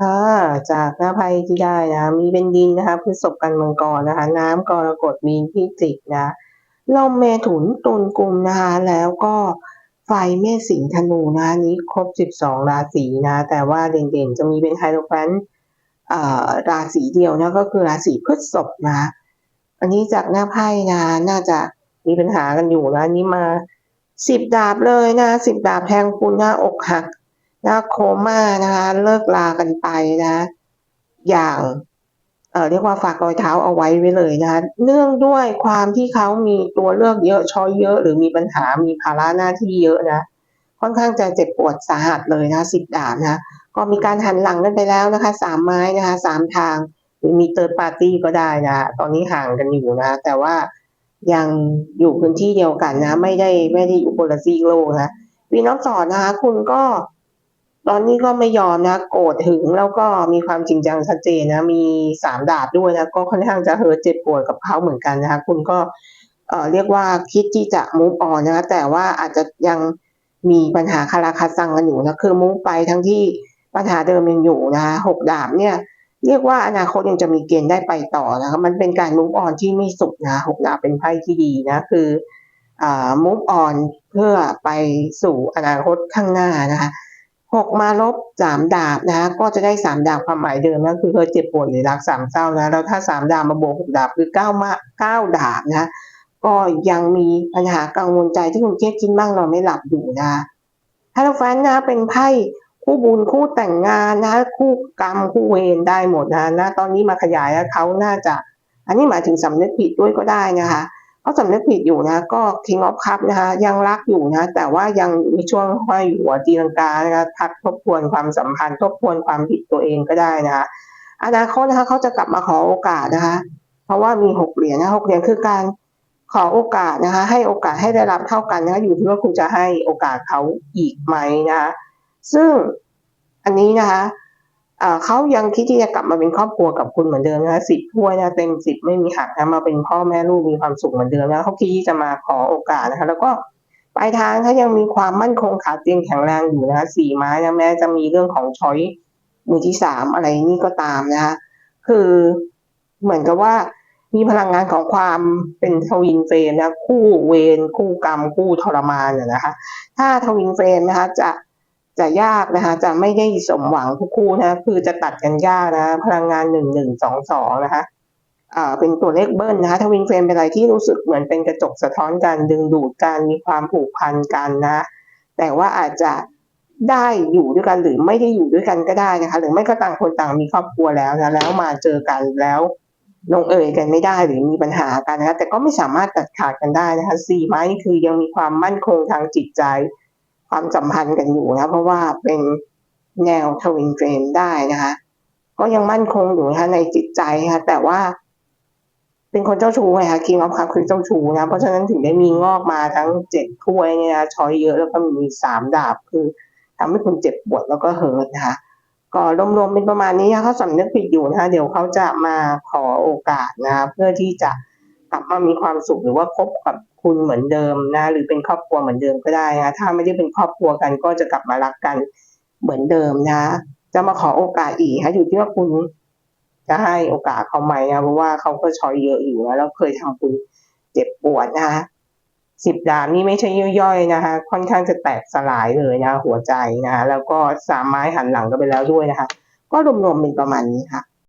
ค่ะจากหน้าไพ่ที่ได้นะ มีเป็นดินนะคะพฤษภกันมังกรนะคะ น้ำกรกฎมีนพิจิกนะลมเมถุนตุลกุมนะคะ แล้วก็ไฟเมษสิงธนูนะอันนี้ครบ 12 ราศีนะ แต่ว่าเด่นๆ จะมีเป็นไฮโดรแฟนอ่าราศีเดียวนะก็คือราศีพฤษภนะ อันนี้จากหน้าไพ่นะน่าจะมีปัญหากันอยู่นะอันนี้มาสิบดาบเลยนะสิบดาบแทงคุณหน้าอกหัก นะโคม่านะคะเลิกลากันไปนะ อย่างเเรียกว่าฝากรอยเท้าเอาไว้ไว้เลยนะคะเนื่องด้วยความที่เขามีตัวเลือกเยอะช้อยเยอะ หรือมีปัญหามีภาระหน้าที่เยอะนะค่อนข้างจะเจ็บปวดสาหัสเลยนะสิบดาบนะก็มีการหันหลังกันไปแล้วนะคะสามไม้นะคะสามทางหรือมีเติร์ดปาร์ตี้ก็ได้นะตอนนี้ห่างกันอยู่นะแต่ว่ายังอยู่พื้นที่เดียวกันนะ ไม่ได้ไม่ได้อยู่คนละซีโลกนะวีน้องสอนนะคะ คุณก็ ตอนนี้ก็ไม่ยอมนะโกรธถึงแล้วก็มีความจริงจังชัดเจนนะ มีสามดาบด้วยนะก็ค่อนข้างจะเฮิร์ตเจ็บปวดกับเขาเหมือนกันนะคะคุณก็เอ่อเรียกว่าคิดที่จะมูฟออนนะคะแต่ว่าอาจจะยังมีปัญหาคาราคาซังกันอยู่นะคือมูฟไปทั้งที่ปัญหาเดิมยังอยู่นะคะหกดาบเนี่ย เรียกว่าอนาคตยังจะมีเกณฑ์ได้ไปต่อนะคะมันเป็นการมูฟออนที่ไม่สุขนะหกดาบเป็นไพ่ที่ดีนะคืออ่ามูฟออนเพื่อไปสู่อนาคตข้างหน้านะคะ หกมาลบสามดาบนะก็จะได้สามดาบความหมายเดิมนะคือเคยเจ็บปวดหรือรักสามเศร้านะแล้วถ้าสามดาบมาบวกหกดาบคือเก้ามาเก้าดาบนะก็ยังมีปัญหากังวลใจที่คุณเครียดกินบ้างนอนไม่หลับอยู่นะฮัลโหลแฟนนะเป็นไพ่คู่บุญคู่แต่งงานนะ คู่กรรมคู่เวรได้หมดนะนะตอนนี้มาขยายแล้วเขาน่าจะ อันนี้หมายถึงสำนึกผิดด้วยก็ได้นะคะ เขาสำนึกผิดอยู่นะก็ King of Cup นะคะยังรักอยู่นะแต่ว่ายังมีช่วงห้อยหัวตีลังกานะคะพักทบทวนความสัมพันธ์ทบทวนความผิดตัวเองก็ได้นะคะอนาคตนะคะเขาจะกลับมาขอโอกาสนะคะ เพราะว่ามีหกเหรียญนะหกเหรียญคือการขอโอกาสนะคะ ให้โอกาสให้ได้รับเท่ากันนะคะอยู่ที่ว่าคุณจะให้โอกาสเขาอีกไหมนะคะซึ่งอันนี้นะคะ เขายังคิดที่จะกลับมาเป็นครอบครัวกับคุณเหมือนเดิมนะคะสิบถ้วยนะเต็มสิบไม่มีหักนะมาเป็นพ่อแม่ลูกมีความสุขเหมือนเดิมนะเขาคิดที่จะมาขอโอกาสนะคะ แล้วก็ปลายทางเขายังมีความมั่นคงขาเตียงแข็งแรงอยู่นะคะสี่ไม้นะแม้จะมีเรื่องของช้อยมือที่สามอะไรนี่ก็ตามนะคะคือเหมือนกับว่ามีพลังงานของความเป็นทวินเฟรมนะคู่เวรคู่กรรมคู่ทรมานน่ะนะคะ ถ้าทวินเฟรมนะคะ จะ จะยากนะคะ จะไม่ได้สมหวังทุกคู่นะ คือจะตัดกันยากนะ พลังงานหนึ่งหนึ่งสองสองนะคะอ่าเป็นตัวเลขเบิ้ลนะคะทวินเฟรมเป็นอะไรที่รู้สึกเหมือนเป็นกระจกสะท้อนกันดึงดูดกันมีความผูกพันกันนะ แต่ว่าอาจจะได้อยู่ด้วยกันหรือไม่ได้อยู่ด้วยกันก็ได้นะคะ หรือไม่ก็ต่างคนต่างมีครอบครัวแล้วนะแล้วมาเจอกันแล้วลงเอยกันไม่ได้หรือมีปัญหากันนะคะแต่ก็ไม่สามารถตัดขาดกันได้นะคะสี่ไม้นี่คือยังมีความมั่นคงทางจิตใจ ความสัมพันธ์กันอยู่นะเพราะว่าเป็นแนวทวินเฟรมได้นะคะ ก็ยังมั่นคงอยู่นะคะในจิตใจนะคะแต่ว่า เป็นคนเจ้าชู้ไงคะคิงออฟคัพคือเจ้าชู้นะเพราะฉะนั้นถึงได้มีงอกมาทั้งเจ็ดถ้วยเนี่ยนะชอยเยอะแล้วก็มีสามดาบคือทำให้คุณเจ็บปวดแล้วก็เฮิร์ตนะคะก็รวมๆเป็นประมาณนี้นะเขาสำนึกผิดอยู่นะคะเดี๋ยวเขาจะมาขอโอกาสนะคะเพื่อที่จะกลับมามีความสุขหรือว่าคบกับ คุณเหมือนเดิมนะ หรือเป็นครอบครัวเหมือนเดิมก็ได้นะถ้าไม่ได้เป็นครอบครัวกันก็จะกลับมารักกันเหมือนเดิมนะ จะมาขอโอกาสอีกนะอยู่ที่ว่าคุณจะให้โอกาสเขาไหมนะเพราะว่าเขาก็ชอยเยอะอยู่นะแล้วเคยทำคุณเจ็บปวดนะคะสิบดาบนี่ไม่ใช่ย่อยๆนะคะ ค่อนข้างจะแตกสลายเลยนะ หัวใจนะคะแล้วก็สามไม้หันหลังกันไปแล้วด้วยนะคะ ก็รวมๆเป็นประมาณนี้ค่ะ